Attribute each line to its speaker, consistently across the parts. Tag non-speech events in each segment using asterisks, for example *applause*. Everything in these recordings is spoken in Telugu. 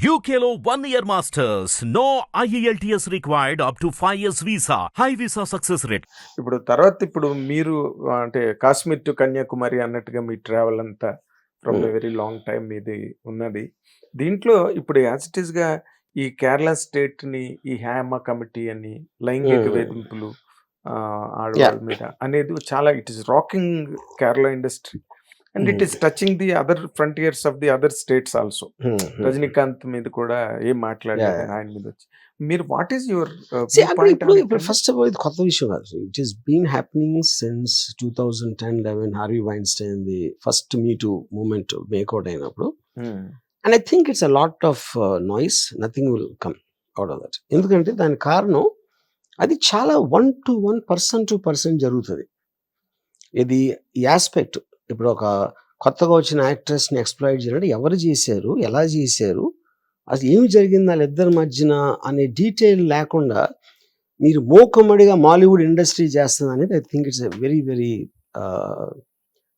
Speaker 1: One year masters. No E IELTS required up to 5 years visa. High visa success rate.
Speaker 2: ఇప్పుడు తర్వాత ఇప్పుడు మీరు అంటే కాశ్మీర్ టు కన్యాకుమారి అన్నట్టుగా మీ ట్రావెల్ అంతా ఫ్రమ్. వెరీ లాంగ్ టైం మీది ఉన్నది దీంట్లో ఇప్పుడు యాజ్ ఇట్ ఈస్గా ఈ కేరళ స్టేట్ని ఈ హ్యామ కమిటీ అని లైంగిక
Speaker 3: Hmm.
Speaker 2: వేధింపులు ఆడవాళ్ళ మీద అనేది చాలా it is rocking Kerala industry and it. Is touching the other frontiers of the other states also Rajinikanth మీద కూడా ఏం
Speaker 3: Yeah.
Speaker 2: ఆయన మీద వచ్చి. మీరు వాట్ ఈస్ యువర్
Speaker 3: ఇప్పుడు ఇప్పుడు ఫస్ట్ ఆఫ్ ఆల్ ఇది కొత్త విషయం కాదు. It is been happening since two thousand ten eleven Harvey Weinstein the first me too moment make out అయినప్పుడు. And I think it's a lot of noise nothing will come out of that ఎందుకంటే దాని కారణం అది చాలా one to one person to person జరుగుతుంది. ఇది ఈ ఆస్పెక్ట్ ఇప్పుడు ఒక కొత్తగా వచ్చిన యాక్ట్రెస్ని ఎక్స్ప్లాయిట్ చేయాలంటే ఎవరు చేశారు? ఎలా చేశారు? అది ఏమి జరిగింది వాళ్ళిద్దరి మధ్యన అనే డీటెయిల్ లేకుండా మీరు మోకమ్మడిగా మాలీవుడ్ ఇండస్ట్రీ చేస్తుంది అనేది I think it's a very very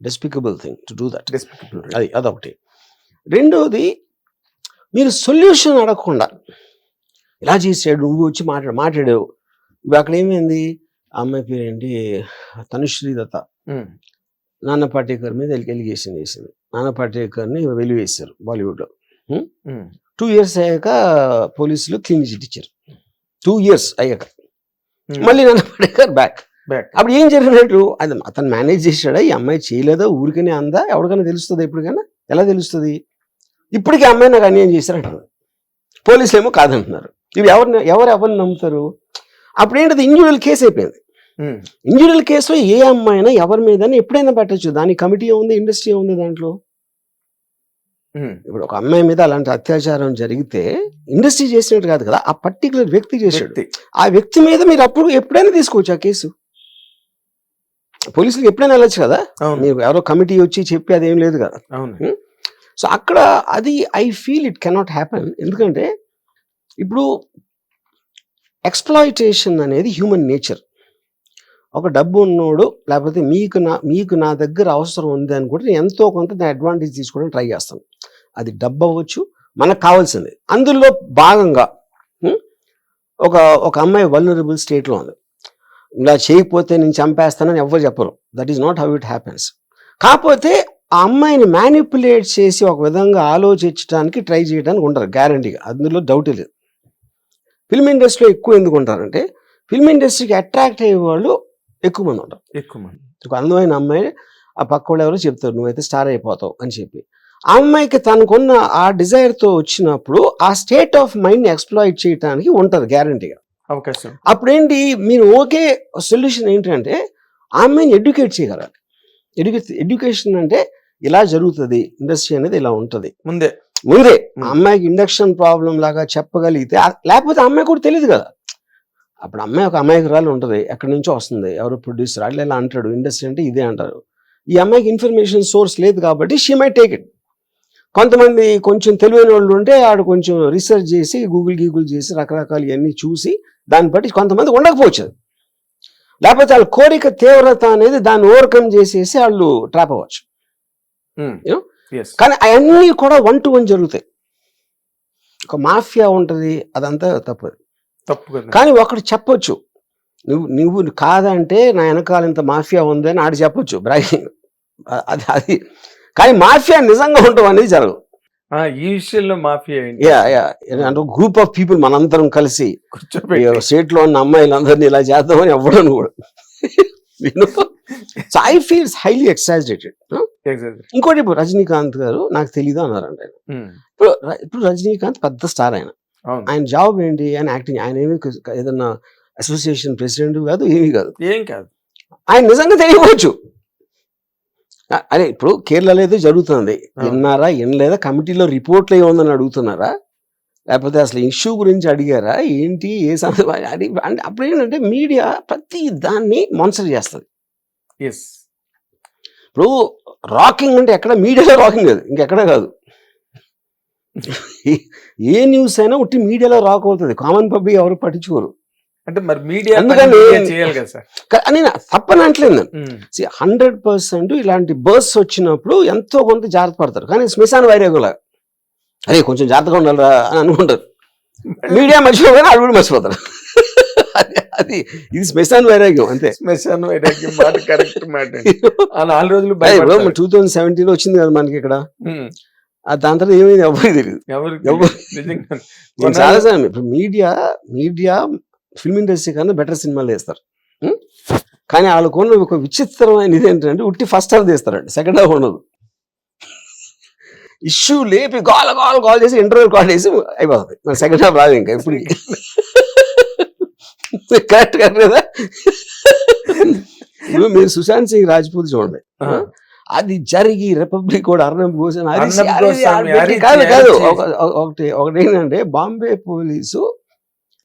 Speaker 3: despicable thing to do that అది అదొకటి. రెండోది మీరు సొల్యూషన్ అడగకుండా ఇలా చేసాడు నువ్వు వచ్చి మాట్లాడు మాట్లాడావు. ఇప్పుడు అక్కడ ఏమైంది? అమ్మాయి పేరు ఏంటి తనుశ్రీ దత్త. నాన్న పాటేకర్ మీద ఎలిగేషన్ వేసింది నాన్న పాటేకర్ని వెలివేశారు బాలీవుడ్లో. టూ ఇయర్స్ అయ్యాక పోలీసులు క్లీన్ చిట్ ఇచ్చారు. టూ ఇయర్స్ అయ్యాక. మళ్ళీ నాన్న పాటేకర్ బ్యాక్. అప్పుడు ఏం జరిగినట్టు? అది అతను మేనేజ్ చేశాడా? ఈ అమ్మాయి చేయలేదా? ఊరికనే అందా? ఎవరికైనా తెలుస్తుంది ఎప్పటికైనా ఎలా తెలుస్తుంది? ఇప్పటికీ ఆ అమ్మాయి నాకు అన్యాయం చేశారంటారు. పోలీసులు ఏమో కాదంటున్నారు. ఇవి ఎవరిని ఎవరు ఎవరిని నమ్ముతారు? అప్పుడు ఏంటది ఇండివిజువల్ కేసు అయిపోయింది. ఇండివిజువల్ కేసులో ఏ అమ్మాయినా ఎవరి మీద ఎప్పుడైనా పెట్టచ్చు. దాని కమిటీ ఉంది ఇండస్ట్రీ ఉంది దాంట్లో. ఇప్పుడు ఒక అమ్మాయి మీద అలాంటి అత్యాచారం జరిగితే ఇండస్ట్రీ చేసినట్టు కాదు కదా ఆ పర్టికులర్ వ్యక్తి
Speaker 2: వ్యక్తి.
Speaker 3: ఆ వ్యక్తి మీద మీరు అప్పుడు ఎప్పుడైనా తీసుకోవచ్చు ఆ కేసు? పోలీసులకు ఎప్పుడైనా వెళ్ళొచ్చు కదా? మీరు ఎవరో కమిటీ వచ్చి చెప్పి అదేం లేదు కదా?
Speaker 2: అవును.
Speaker 3: సో అక్కడ అది I feel it cannot happen. ఎందుకంటే ఇప్పుడు ఎక్స్ప్లాయిటేషన్ అనేది హ్యూమన్ నేచర్. ఒక డబ్బు ఉన్నోడు లేకపోతే మీకు నా మీకు నా దగ్గర అవసరం ఉంది అని కూడా నేను ఎంతో కొంత దాని అడ్వాంటేజ్ తీసుకోవడానికి ట్రై చేస్తాను. అది డబ్బు అవ్వచ్చు మనకు కావాల్సింది. అందులో భాగంగా ఒక ఒక అమ్మాయి వల్నరబుల్ స్టేట్లో ఉంది. ఇలా చేయకపోతే నేను చంపేస్తానని ఎవ్వరు చెప్పరు. That is not how it happens కాకపోతే ఆ అమ్మాయిని మ్యానిపులేట్ చేసి ఒక విధంగా ఆలోచించడానికి ట్రై చేయడానికి ఉండరు గ్యారంటీగా అందులో డౌట్ లేదు. ఫిల్మ్ ఇండస్ట్రీలో ఎక్కువ ఎందుకు ఉంటారంటే ఫిల్మ్ ఇండస్ట్రీకి అట్రాక్ట్ అయ్యే వాళ్ళు ఎక్కువ మంది ఉంటారు.
Speaker 2: ఎక్కువ మంది.
Speaker 3: ఒక అందమైన అమ్మాయి ఆ పక్క వాళ్ళు ఎవరో చెప్తారు నువ్వైతే స్టార్ అయిపోతావు అని చెప్పి. ఆ అమ్మాయికి తనకున్న ఆ desire తో వచ్చినప్పుడు ఆ స్టేట్ ఆఫ్ మైండ్ని ఎక్స్ప్లాయిట్ చేయడానికి ఉంటారు గ్యారంటీగా
Speaker 2: అవకాశం.
Speaker 3: అప్పుడేంటి మీరు ఓకే సొల్యూషన్ ఏంటంటే ఆ అమ్మాయిని ఎడ్యుకేట్ చేయగలగాలి. ఎడ్యుకే ఎడ్యుకేషన్ అంటే ఇలా జరుగుతుంది ఇండస్ట్రీ అనేది ఇలా ఉంటుంది.
Speaker 2: ముందే.
Speaker 3: ముందే. అమ్మాయికి ఇండక్షన్ ప్రాబ్లం లాగా చెప్పగలిగితే లేకపోతే అమ్మాయి కూడా తెలియదు కదా. అప్పుడు అమ్మాయి ఒక అమాయకురాలు ఉంటుంది ఎక్కడి నుంచో వస్తుంది. ఎవరు ప్రొడ్యూసర్ అట్లా ఇలా అంటాడు ఇండస్ట్రీ అంటే ఇదే అంటారు. ఈ అమ్మాయికి ఇన్ఫర్మేషన్ సోర్స్ లేదు కాబట్టి షీ మై టేక్ ఇట్ కొంతమంది కొంచెం తెలివైన వాళ్ళు ఉంటే ఆడు కొంచెం రీసెర్చ్ చేసి గూగుల్ గీగుల్ చేసి రకరకాలు ఇవన్నీ చూసి దాన్ని బట్టి కొంతమంది ఉండకపోవచ్చు. లేకపోతే వాళ్ళ కోరిక తీవ్రత అనేది దాన్ని ఓవర్కమ్ చేసేసి వాళ్ళు ట్రాప్ అవ్వచ్చు?
Speaker 2: ఎస్
Speaker 3: కానీ అవన్నీ కూడా వన్ టు వన్ జరుగుతాయి. ఒక మాఫియా ఉంటుంది అదంతా తప్పదు
Speaker 2: తప్పు
Speaker 3: కానీ ఒకడు చెప్పొచ్చు. నువ్వు నువ్వు కాదంటే నా వెనకాల ఇంత మాఫియా ఉంది అని ఆడు చెప్పొచ్చు. బ్రాగింగ్ అది అది. కానీ మాఫియా నిజంగా ఉండవు అనేది జరగదు.
Speaker 2: ఈ విషయంలో మాఫియా
Speaker 3: అంటే గ్రూప్ ఆఫ్ పీపుల్ మనందరం కలిసి స్టేట్లో ఉన్న అమ్మాయిలందరినీ ఇలా చేద్దామని ఎవ్వడను కూడా. I feels highly
Speaker 2: Exactly.
Speaker 3: ఇంకోటి ఇప్పుడు రజనీకాంత్ గారు నాకు తెలీదు అన్నారంట ఆయన.
Speaker 2: ఉమ్,
Speaker 3: ఇప్పుడు ఇప్పుడు రజనీకాంత్ పెద్ద స్టార్ ఆయన. ఆయన జాబ్ ఏంటి? ఆయన యాక్టింగ్ ఆయన ఏమి ఏదన్నా అసోసియేషన్ ప్రెసిడెంట్ కాదు ఏమీ కాదు.
Speaker 2: ఏం కాదు.
Speaker 3: ఆయన నిజంగా తెలియవచ్చు అరే ఇప్పుడు కేరళలో ఏదో జరుగుతుంది. విన్నారా వినలేదా? కమిటీలో రిపోర్ట్లు ఏముందని అడుగుతున్నారా? లేకపోతే అసలు ఇష్యూ గురించి అడిగారా? ఏంటి? ఏ అది అంటే అప్పుడు ఏంటంటే మీడియా ప్రతి దాన్ని మాన్సర్ చేస్తుంది.
Speaker 2: ఎస్.
Speaker 3: ఇప్పుడు రాకింగ్ అంటే ఎక్కడ? మీడియాలో రాకింగ్ లేదు. ఇంకెక్కడ కాదు. ఏ- న్యూస్ అయినా ఉట్టి మీడియాలో రాక్ అవుతుంది కామన్ పబ్లిక్ ఎవరు పట్టించుకోరు.
Speaker 2: అంటే మరి మీడియా
Speaker 3: అందుకని-
Speaker 2: చేయాలి కదా సార్.
Speaker 3: కా- అని నా- తప్పని అంటలేదు నేను. హండ్రెడ్ పర్సెంట్ ఇలాంటి బర్స్ వచ్చినప్పుడు ఎంతో కొంత జాగ్రత్త పడతారు. కానీ శ్మశాన వైరాగుల అరే కొంచెం జాగ్రత్తగా ఉండాలిరా అని అనుకుంటారు. మీడియా మర్చిపోగానే ఆడు కూడా మర్చిపోతారు. అది ఇది శ్మశాన్ వైరాగ్యం అంతే.
Speaker 2: శ్మశాన వైరాగ్యం మాట కరెక్ట్ మాట. *laughs* ఆ నాలుగు రోజులు.
Speaker 3: టూ థౌజండ్ సెవెంటీన్ వచ్చింది కదా మనకి ఇక్కడ. ఆ దాని తర్వాత ఏమైంది? ఎవరికి తెలియదు ఎవరు- చాలా ఇప్పుడు మీడియా మీడియా ఫిల్మ్ ఇండస్ట్రీ కన్నా బెటర్ సినిమాలు తీస్తారు ఉం? కానీ వాళ్ళకున్న ఒక విచిత్రమైన ఇది ఏంటంటే ఉట్టి ఫస్ట్ హాఫ్ తీస్తారండి. సెకండ్ హాఫ్ ఉండదు. ఇష్యూ లేపి కాల్ కాల్ కాల్ చేసి ఇంటర్వ్యూ కాల్ చేసి అయిపోతుంది. సెకండ్ హాఫ్ రాదు ఇంకా ఇప్పుడు కరెక్ట్ కరెక్ట్ కదా మీరు సుశాంత్ సింగ్ రాజ్పూత్ చూడండి. అది జరిగి రిపబ్లిక్ కూడా అర్ణబ్
Speaker 2: అరిచి-
Speaker 3: కాదు కాదు ఒకటి ఒకటి ఏంటంటే బాంబే పోలీసు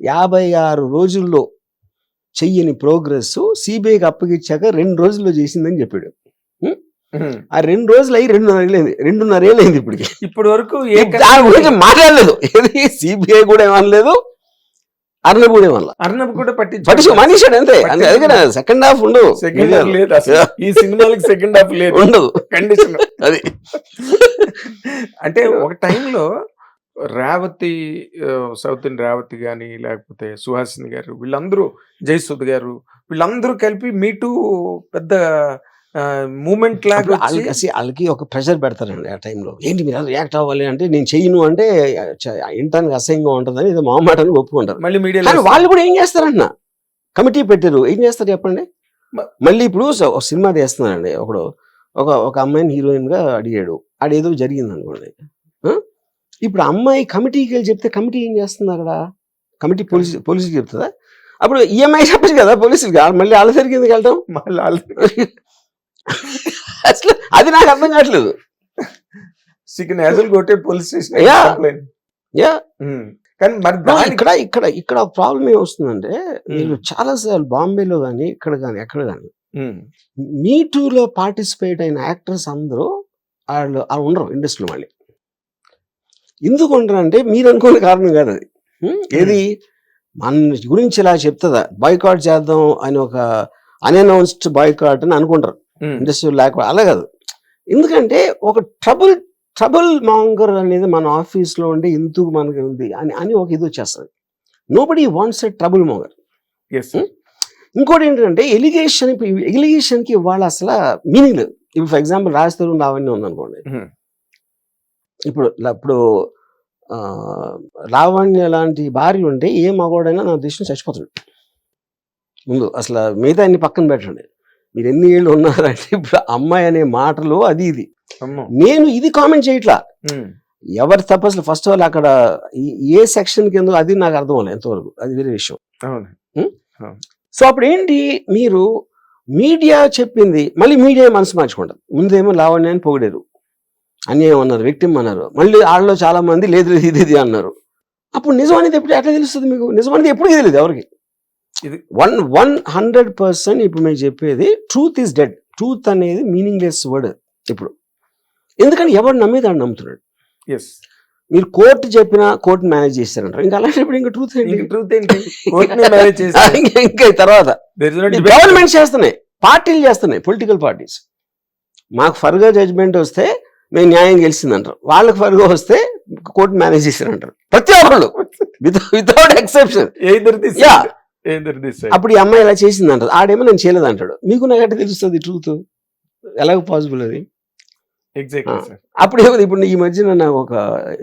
Speaker 3: యాభై ఆరు రోజుల్లో చెయ్యని ప్రోగ్రెస్ సిబిఐకి అప్పగిచ్చాక రెండు రోజుల్లో చేసిందని చెప్పాడు. ఆ రెండు రోజులు అయ్యి రెండున్నర ఏళ్ళైంది రెండున్నర ఏళ్ళైంది ఇప్పటికి.
Speaker 2: ఇప్పటి వరకు
Speaker 3: దాని గురించి మాట్లాడలేదు. ఏది సిబిఐ కూడా ఏమనలేదు. అర్ణబ్ కూడా ఏమనలేదు
Speaker 2: అర్ణబ్ కూడా పట్టించు
Speaker 3: పట్టించు మనిషాడు అంతే అందుకని సెకండ్ హాఫ్ ఉండదు
Speaker 2: సెకండ్ హాఫ్ లేదు ఈ సినిమాలకి సెకండ్ హాఫ్ లేదు.
Speaker 3: ఉండదు.
Speaker 2: కండిషన్
Speaker 3: అది.
Speaker 2: అంటే ఒక టైంలో రేవతి సౌత్ ఇండియన్ రేవతి గాని లేకపోతే సుహాసిని గారు వీళ్ళందరూ జయసుద్ గారు వీళ్ళందరూ కలిపి మీటూ పెద్ద మూమెంట్ లాగా
Speaker 3: వాళ్ళకి ఒక ప్రెషర్ పెడతారండి ఆ టైంలో ఏంటి మీరు రియాక్ట్ అవ్వాలి అంటే నేను చెయ్యను అంటే ఇంటానికి అసహ్యంగా ఉంటుందని ఇది మామాటని ఒప్పుకుంటారు.
Speaker 2: మళ్ళీ మీడియా
Speaker 3: వాళ్ళు కూడా ఏం చేస్తారంట కమిటీ పెట్టారు. ఏం చేస్తారు చెప్పండి? మళ్ళీ ఇప్పుడు ఒక సినిమా తీస్తున్నారండి ఒకడు. ఒక ఒక అమ్మాయిని హీరోయిన్గా అడిగాడు ఆడేదో జరిగింది అనుకోండి? ఇప్పుడు అమ్మాయి కమిటీకి వెళ్ళి చెప్తే కమిటీ ఏం చేస్తుంది అక్కడ కమిటీ పోలీసు పోలీసుకి చెప్తుందా? అప్పుడు ఈఎంఐ చెప్పచ్చు కదా పోలీసులకి. ఆ- మళ్ళీ వాళ్ళ ఎందుకు వెళ్తాం?
Speaker 2: మళ్ళీ వాళ్ళు
Speaker 3: అసలు అది నాకు అర్థం కావట్లేదు.
Speaker 2: కొట్టే పోలీస్ స్టేషన్. కంప్లైంట్.
Speaker 3: Yeah.
Speaker 2: కానీ మరి
Speaker 3: ఇక్కడ ఇక్కడ ఇక్కడ ప్రాబ్లం ఏమొస్తుందంటే మీరు చాలా సార్లు బాంబేలో కానీ ఇక్కడ కానీ ఎక్కడ కానీ మీ టూలో పార్టిసిపేట్ అయిన యాక్టర్స్ అందరూ వాళ్ళు వాళ్ళు ఉండరు ఇండస్ట్రీలో మళ్ళీ. ఎందుకు ఉండరు అంటే మీరు అనుకునే కారణం కాదు అది? ఏది? మన గురించి ఇలా చెప్తుందా? బాయ్కాట్ చేద్దాం అని ఒక అన్అనౌన్స్డ్ బాయ్కాట్ అని అనుకుంటారు. ఇండస్ట్రీ లేకపోతే అలా కాదు. ఎందుకంటే ఒక ట్రబుల్ ట్రబుల్ మాంగర్ అనేది మన ఆఫీస్లో ఉండి ఎందుకు మనకి ఉంది అని అని ఒక ఇది వచ్చేస్తుంది. Nobody wants a trouble monger. ఇంకోటి ఏంటంటే ఎలిగేషన్ ఎలిగేషన్కి ఇవాళ అసలు మీనింగ్ లేదు. ఇప్పుడు ఫర్ ఎగ్జాంపుల్ రాజతరు లావణ్య ఉందనుకోండి.
Speaker 2: ఉమ్,
Speaker 3: ఇప్పుడు ఇప్పుడు ఆ, లావణ్య లాంటి భార్య ఉంటే ఏ మగవాడైనా నా దృష్టిని చచ్చిపోతాడు. ముందు అసలు మిగతా అన్ని పక్కన పెట్టండి. మీరు ఎన్ని ఏళ్ళు ఉన్నారంటే ఇప్పుడు అమ్మాయి అనే మాటలు అది ఇది. నేను ఇది కామెంట్ చేయట్లా. ఎవరి తప్ప అసలు ఫస్ట్ ఆఫ్ ఆల్ అక్కడ ఏ సెక్షన్ కింద అది నాకు అర్థం అవ్వలేదు ఎంతవరకు. అది వేరే విషయం. సో అప్పుడు ఏంటి? మీరు మీడియా చెప్పింది మళ్ళీ మీడియా మనసు మార్చుకుంటారు. ముందేమో లావణ్య అని పొగిడారు. అన్యాయం అన్నారు విక్టిమ్ అన్నారు. మళ్ళీ వాళ్ళలో చాలా మంది లేదు లేదు ఇది ఇది అన్నారు. అప్పుడు నిజం అనేది ఎప్పుడు ఎట్లా తెలుస్తుంది మీకు? నిజం అనేది ఎప్పుడు తెలియదు ఎవరికి.
Speaker 2: ఇది-
Speaker 3: వన్ వన్ హండ్రెడ్ పర్సెంట్ ఇప్పుడు మేము చెప్పేది ట్రూత్ ఈస్ డెడ్ ట్రూత్ అనేది మీనింగ్లెస్ వర్డ్ ఇప్పుడు ఎందుకంటే ఎవరు నమ్మేది అని నమ్ముతున్నాడు?
Speaker 2: ఎస్
Speaker 3: మీరు కోర్టు చెప్పినా కోర్టు మేనేజ్ చేస్తారంటారు ఇంకా అలాంటప్పుడు ఇంకా ట్రూత్ ఏంటి?
Speaker 2: ట్రూత్ ఏంటి?
Speaker 3: ఇంకా తర్వాత. గవర్నమెంట్ చేస్తున్నాయి. పార్టీలు చేస్తున్నాయి పొలిటికల్ పార్టీస్ మాకు ఫర్గా జడ్జ్మెంట్ వస్తే మేము న్యాయం గెలిచిందంటారు. వాళ్ళకి ఫర్గా వస్తే కోర్టు మేనేజ్ చేశారంటారు ప్రతి ఒక్కళ్ళు వితౌట్ ఎక్సెప్షన్ అప్పుడు ఈ అమ్మాయి ఇలా చేసింది అంటారు ఆడేమో నేను చేయలేదు అంటాడు మీకు నాకు ఎట్లా తెలుస్తుంది ట్రూత్ ఎలాగ పాసిబుల్ అది. అప్పుడు ఏమైంది ఇప్పుడు ఈ మధ్యన నాకు ఒక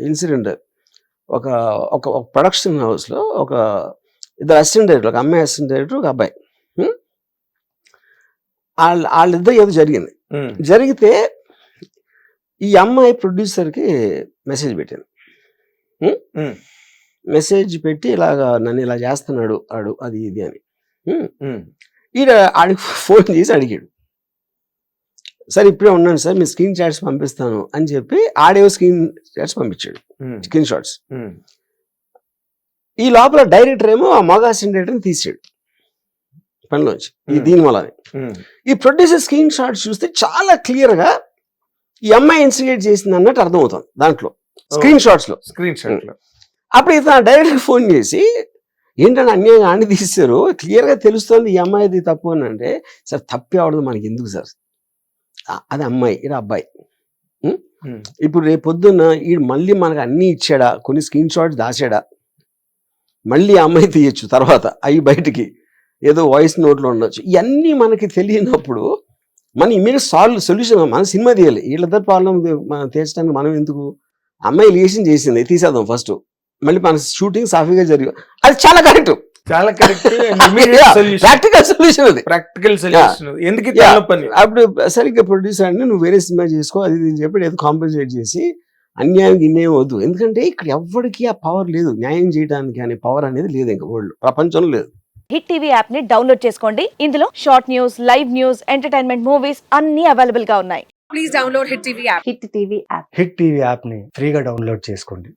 Speaker 3: ఇన్సిడెంట్ ఒక ఒక ప్రొడక్షన్ హౌస్లో ఒక ఇద్దరు అసిస్టెంట్ డైరెక్టర్ ఒక అమ్మాయి అసిస్టెంట్ డైరెక్టర్ ఒక అబ్బాయి? వాళ్ళ వాళ్ళిద్దరు ఏదో జరిగింది. జరిగితే ఈ అమ్మాయి ప్రొడ్యూసర్కి మెసేజ్ పెట్టింది. మెసేజ్ పెట్టి ఇలాగా నన్ను ఇలా చేస్తున్నాడు ఆడు అది ఇది అని. ఈడ ఆడికి ఫోన్ చేసి అడిగాడు. సార్ ఇప్పుడే ఉన్నాను సార్ మీ స్క్రీన్ చాట్స్ పంపిస్తాను అని చెప్పి ఆడియో స్క్రీన్ చాట్స్ పంపించాడు. Screen shots. ఈ లోపల డైరెక్టర్ ఏమో ఆ మగా డైరెక్టర్ని తీసాడు. పనిలోంచి. ఈ. దీని వల్ల
Speaker 2: ఉమ్,
Speaker 3: ఈ ప్రొడ్యూసర్ స్క్రీన్ షాట్స్ చూస్తే చాలా క్లియర్గా ఈ అమ్మాయి ఇన్స్టిగేట్ చేసింది అన్నట్టు అర్థమవుతుంది దాంట్లో. స్క్రీన్ షాట్స్లో
Speaker 2: స్క్రీన్ షాట్
Speaker 3: అప్పుడు ఇతను డైరెక్ట్ ఫోన్ చేసి ఏంటంటే అన్యాయం ఆడి తీస్తారు క్లియర్గా తెలుస్తుంది ఈ అమ్మాయిది తప్పు అని అంటే సార్ తప్పే అవడదు మనకి ఎందుకు సార్? అది అమ్మాయి ఇది అబ్బాయి. ఇప్పుడు రేపు పొద్దున్న ఈ మళ్ళీ మనకు అన్ని ఇచ్చాడా? కొన్ని స్క్రీన్ షాట్స్ దాచాడా? మళ్ళీ అమ్మాయి తీయచ్చు తర్వాత అవి బయటికి. ఏదో వాయిస్ నోట్లో ఉండొచ్చు. ఇవన్నీ మనకి తెలియనప్పుడు మన ఇమీడియట్ సాల్వ్ సొల్యూషన్ మన సినిమా తీయాలి. వీళ్ళిద్దరు ప్రాబ్లం తీర్చడానికి మనం ఎందుకు? అమ్మాయి రిలేషన్ చేసింది తీసేద్దాం ఫస్ట్. మళ్ళీ మన షూటింగ్ సాఫీగా జరిగి అది చాలా కరెక్ట్
Speaker 2: చాలా కరెక్ట్
Speaker 3: ప్రాక్టికల్ సొల్యూషన్ అది.
Speaker 2: ప్రాక్టికల్ సొల్యూషన్ ఎందుకు
Speaker 3: అప్పుడు సరిగ్గా ప్రొడ్యూసర్ అంటే నువ్వు వేరే సినిమా చేసుకో అది ఇది చెప్పి ఏదో కాంపెన్సేట్ చేసి అన్యాయానికి ఇన్నేం వద్దు. ఎందుకంటే ఇక్కడ ఎవ్వడికి ఆ పవర్ లేదు. న్యాయం చేయడానికి అనే పవర్ అనేది లేదు ఇంకా వరల్డ్ ప్రపంచంలో లేదు.
Speaker 4: హిట్ టీవీ యాప్ని డౌన్లోడ్ చేసుకోండి. ఇందులో short news live news entertainment movies అన్ని అవైలబుల్గా ఉన్నాయి.
Speaker 5: Please download Hit TV app.
Speaker 4: Hit TV app
Speaker 6: hit TV యాప్ని ఫ్రీగా డౌన్లోడ్ చేసుకోండి.